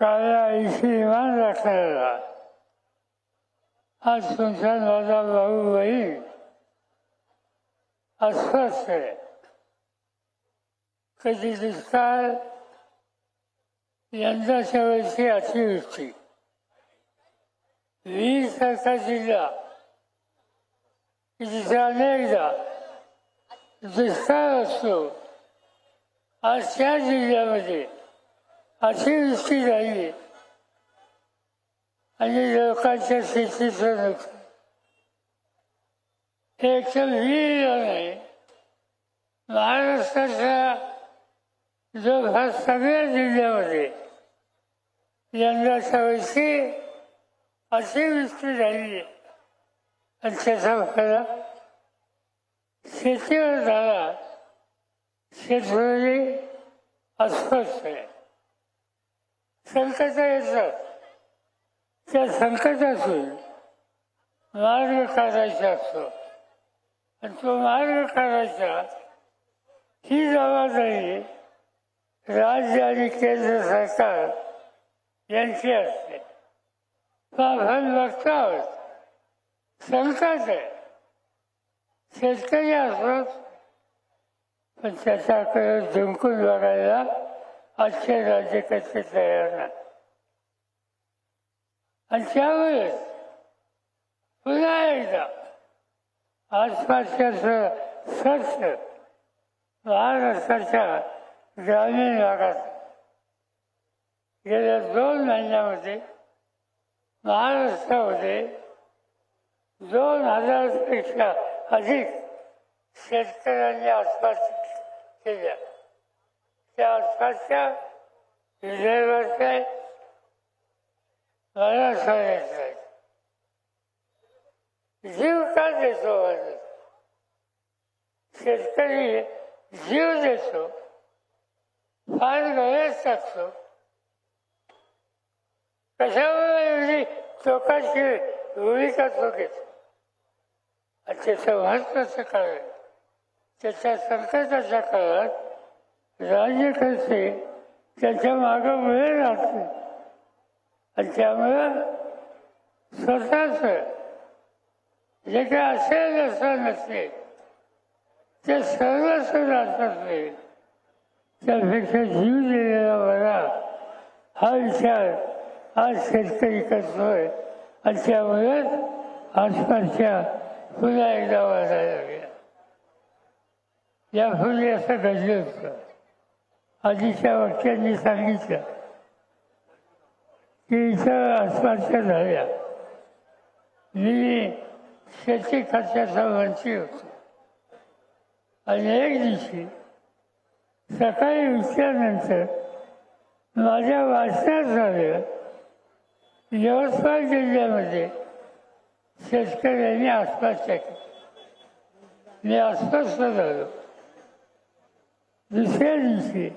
काळ्या ऐशी इमान राखणारा आज तुमचा माझा भाऊ बहीण अस्वस्थ आहे कधी दुष्काळ यंदाच्या वर्षी अतिवृष्टी वीस सारखा जिल्हा की जिथे अनेकदा दुष्काळ असतो आज त्या जिल्ह्यामध्ये अशी अतिवृष्टी झाली आणि लोकांच्या शेतीचं नुकसान हे एकतर लिहिलं नाही महाराष्ट्राचा जो हा सगळ्या जिल्ह्यामध्ये यंदाच्या वर्षी अतिवृष्टी झाली आणि त्याचा फायदा शेतीवर झाला. शेतकरी अस्वस्थ आहे. संकट येतात त्या संकटातून मार्ग काढायचा असतो. आणि तो मार्ग काढायचा ही जबाबदारी राज्य आणि केंद्र सरकार यांची असते. आपण बघतो आहोत संकट आहे. शेतकरी असत पण त्याच्याकडे जिंकून बघायला आजचे कसे तयार नाही. आणि त्यावेळेस पुन्हा एकदा आसपासच्या स्वच्छ महाराष्ट्राच्या ग्रामीण भागात गेल्या दोन महिन्यामध्ये महाराष्ट्रामध्ये दोन हजारपेक्षा अधिक शेतकऱ्यांनी आसपास केल्या. त्या आसपासच्या विजयवरच्या मला सांगायचं जीव का देतो शेतकरी जीव देतो फार गरज टाकतो कशामुळे एवढी चोकाची भूमिका चोकेत त्याचं महत्वाचं कारण त्याच्या संकटाच्या काळात राज्य करते त्याच्या मागं वेळ लागते. आणि त्यामुळं स्वतःच जे काय असेल असं नसेल ते सर्व राहतात नाही त्यापेक्षा जीव दिलेला बरा हा विचार आज शेतकरी करतोय. आणि त्यामुळे आसपासच्या पुन्हा एकदा वाजायला लागल्या. या यापूर्वी असं घडलं होतं. आधीच्या वाक्यांनी सांगितलं की इथं आसपासच्या झाल्या मी शेती खात्याचा मंत्री होतो. आणि एक दिवशी सकाळी उठल्यानंतर माझ्या वाचण्यात झालं यवतमाळ जिल्ह्यामध्ये शेतकऱ्यांनी आसपास केली. मी अस्वस्थ झालो दुसऱ्या दिवशी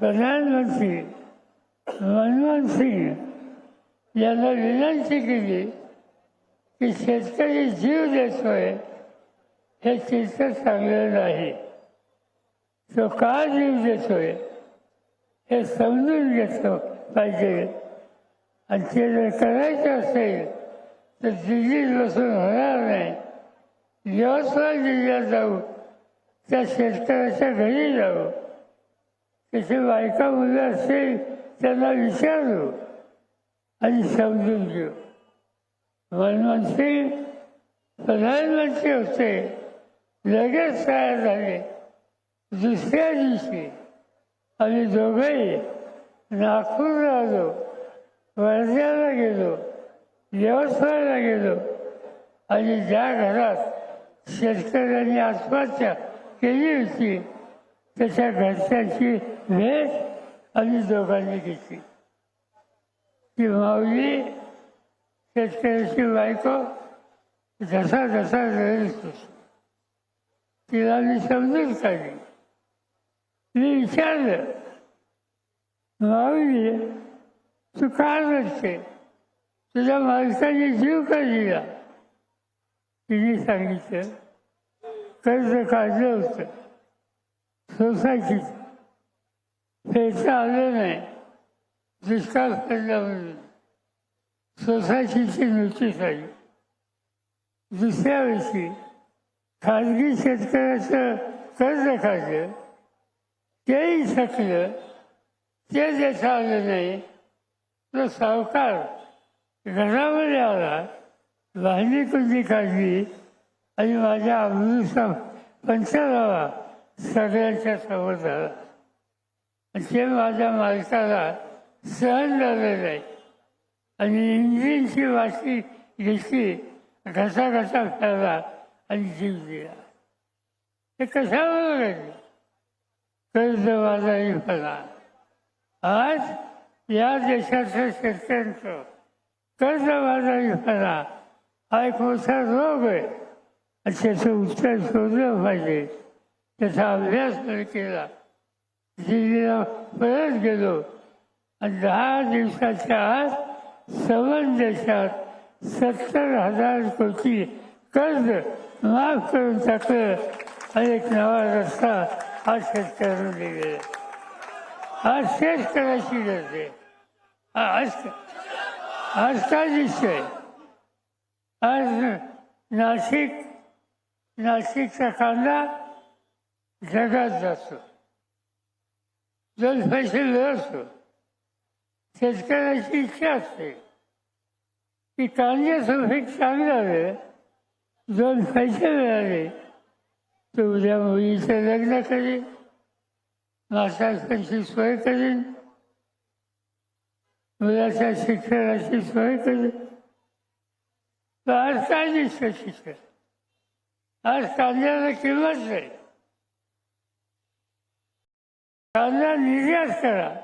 प्रधानमंत्री मनमोहन सिंग यांना विनंती केली की शेतकरी जीव देतोय हे चित्र चांगलं नाही. तो का जीव देतोय हे समजून घेतलं पाहिजे. आणि ते जर करायचं असेल तर दिल्ली बसून होणार नाही. यवतमाळ जिल्ह्यात जाऊ त्या शेतकऱ्याच्या घरी जाऊ. त्याचे बायका मुलं असतील त्यांना विचारू आणि समजून घेऊ. मनमोहन सिंग प्रधानमंत्री होते. लगेच तयार झाले. दुसऱ्या दिवशी आम्ही दोघंही नागपूरला आलो वर्ध्याला गेलो. यवतमाळला गेलो. आणि ज्या घरात शेतकऱ्यांनी आत्महत्या केली होती त्याच्या घरच्यांची भेट आम्ही दोघांनी घेतली. ती माऊली शेतकऱ्याची बायको जसा जसा रडत तिला मी समजून काढली. मी विचारलं माऊली तू का रडते? तुझ्या माणसाने जीव का दिला? तिने सांगितलं कर्ज काढलं होतं. सोसायटीचं फेरता आलं नाही दुष्काळ पडला म्हणून. सोसायटीची नोटीस आली दुसऱ्या वर्षी खाजगी शेतकऱ्याचं कर्ज काढलं तेही थकलं ते देता आलं नाही तो सावकार घरामध्ये आला. वाहिनी कुंडी काढली आणि माझ्या अमृता पंचरावा सगळ्यांच्या समोर झाला. ते माझ्या मालकाला सहन झालं नाही आणि इंजिनची वाशी घेतली घसा घसा खेळला आणि जीव दिला. ते कशावर घडले फला आज या देशाचं शेतकऱ्यांचं कर्जबाजारीपणा हा एक मोठा रोग आहे. आणि त्याचं उत्तर शोधलं पाहिजे. त्याचा अभ्यास केला. दिल्लीला परत गेलो. आणि दहा दिवसाच्या आत सवन देशात सत्तर हजार कोटी कर्ज माफ करून टाकलं आणि एक नवा रस्ता हा शेतकऱ्यांना दिलेला हा शेतकऱ्याची करायची गरज आहे. आज आज काय दिसतंय? आज नाशिक नाशिकचा कांदा जगात जातो. दोन पैसे मिळवतो शेतकऱ्याची इच्छा असते. की कांद्याचं पीक चांगलं आलं दोन पैसे मिळाले तर उद्या मुलीचं लग्न करेन. मासाची सोय करेन. मुलाच्या शिक्षणाची सोय करेन. तर आज काय दिसतं शिक्षण? आज कांद्याला किंमत नाही. कांदा निर्यात करा.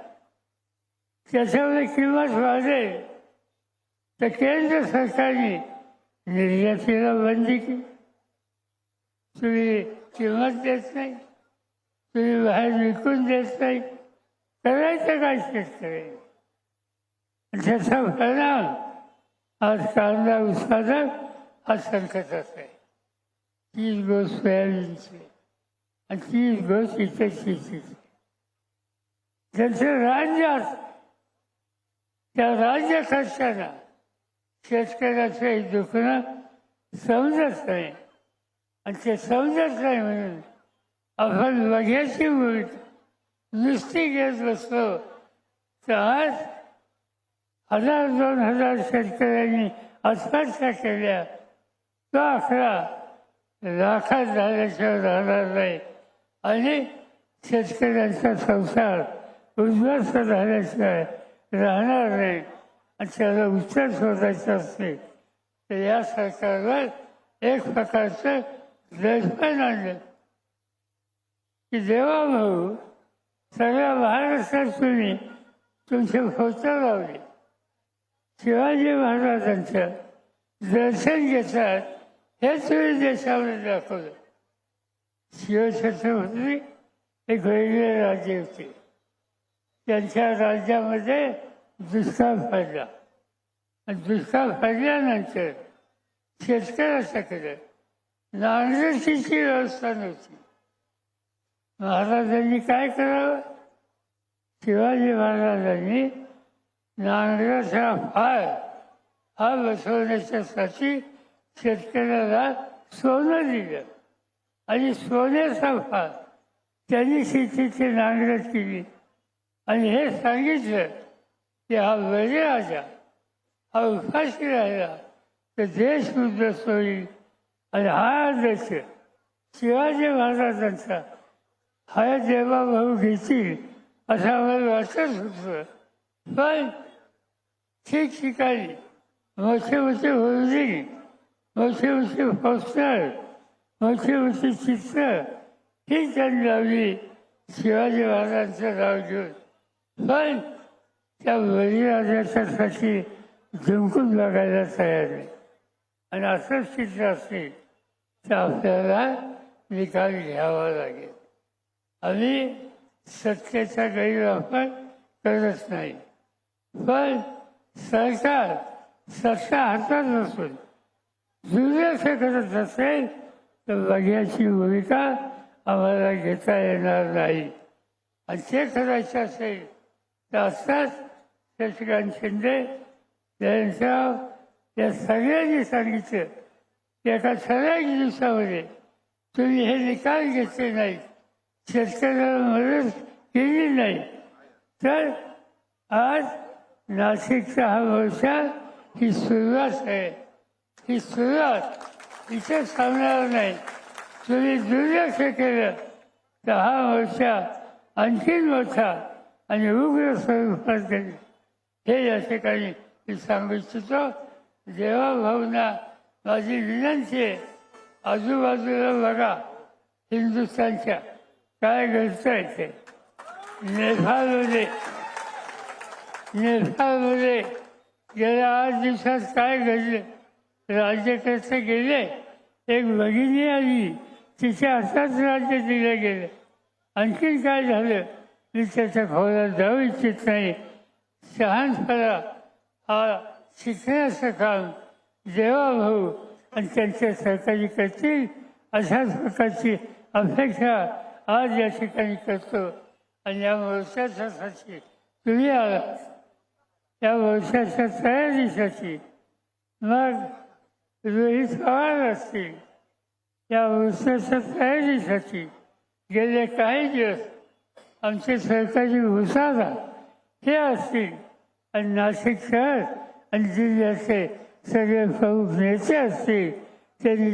त्याच्यामध्ये किंमत वाढेल. तर केंद्र सरकारने निर्यातीला बंदी केली. तुम्ही किंमत देत नाही. तुम्ही बाहेर विकून देत नाही. करायचं काय शेतकरी? त्याचा परिणाम आज कांदा उत्पादक हा संकटात आहे. तीस गोष्ट सोयाबीनची. आणि तीस गोष्ट इतर शेतीची. ज्यांचे राज्य असतं त्या राज्यात असताना शेतकऱ्याचं हे दुखणं समजत नाही. आणि ते समजत नाही म्हणून आपण बघ्याची भूमिका नुसती घेत बसलो. तर आज हजार दोन हजार शेतकऱ्यांनी आत्महत्या केल्या. तो आकडा लाखात झाल्याशिवाय राहणार नाही. आणि शेतकऱ्यांचा संसार उद्ध्वस्त झाल्याशिवाय राहणार नाही. आणि त्याला उत्तर शोधायचं असते तर या सरकारवर एक प्रकारचं देशपान आणलं. की देवा भाऊ सगळ्या महाराष्ट्रात तुम्ही तुमचे फोटो लावले. शिवाजी महाराजांचं दर्शन घेतात हे तुम्ही देशामध्ये दाखवलं. शिवछत्रपती एक वेगळे राज्य होते. त्यांच्या राज्यामध्ये दुष्काळ पडला. आणि दुष्काळ पडल्यानंतर शेतकऱ्याच्याकडे नांगरतीची व्यवस्था नव्हती. महाराजांनी काय करावं? शिवाजी महाराजांनी नांगराचा फाळ हा बसवण्याच्यासाठी शेतकऱ्याला सोनं दिलं. आणि सोन्याचा फाळ त्यांनी शेतीची नांगरट केली. आणि हे सांगितलं की हा बळीराजा हा उपाशी राहिला तर देश उद्ध्वस्त होईल आणि हा आदर्श शिवाजी महाराजांचा हा देवा भाऊ घेतील असं आम्हाला वाटत होतं. पण ठिकठिकाणी मोठे मोठे होर्डिंग मोठे मोठे पोस्टर मोठी मोठी चित्र ही त्यांनी लावली शिवाजी महाराजांचं नाव घेऊन. पण त्या बळीराजाच्यासाठी जिंकून बघायला तयार आहे. आणि असंच चित्र असेल तर आपल्याला निकाल घ्यावा लागेल. आम्ही सत्तेचा गैरवापर करत नाही. पण सरकार सत्ता हातात नसून दुर्लक्ष करत असेल तर बघ्याची भूमिका आम्हाला घेता येणार नाही. आणि ते करायचं असेल तर शशिकांत शिंदे यांच्या या सगळ्यांनी सांगितलं की एका ठराविक दिवसामध्ये तुम्ही हे निकाल घेतले नाहीत. शेतकऱ्याला मदत केली नाही. तर आज नाशिकचा हा मोर्चा ही सुरुवात आहे. ही सुरुवात इथे थांबणार नाही. तुम्ही दुर्लक्ष केलं तर हा मोर्चा आणखीन मोठा आणि उग्र स्वरूपात जाईल हे या ठिकाणी मी सांगू इच्छितो. देवाभावना माझी विनंती आहे आजूबाजूला बघा हिंदुस्थानच्या काय घडतंय ते. नेपाळमध्ये नेपाळमध्ये गेल्या आठ दिवसात काय घडले? राज्यकर्ते गेले? एक भगिनी आली तिच्या हातात राज्य दिलं गेलं. आणखीन काय झालं? मी त्याच्या खोला जाऊ इच्छित नाही शहानपणा हा शिकण्याचं काम देवाभाऊ आणि त्यांच्या सहकारी करतील अशाच प्रकारची अपेक्षा आज या ठिकाणी करतो. आणि या वर्षासाठी तुम्ही आला. या वर्षाच्या तयारीसाठी मग रोहित पवार असतील. या वर्षाच्या तयारीसाठी गेले काही दिवस आमचे सरकारी घुसारा हे असतील. आणि नाशिक शहर आणि जिल्ह्याचे सगळे प्रमुख नेते असतील. त्यांनी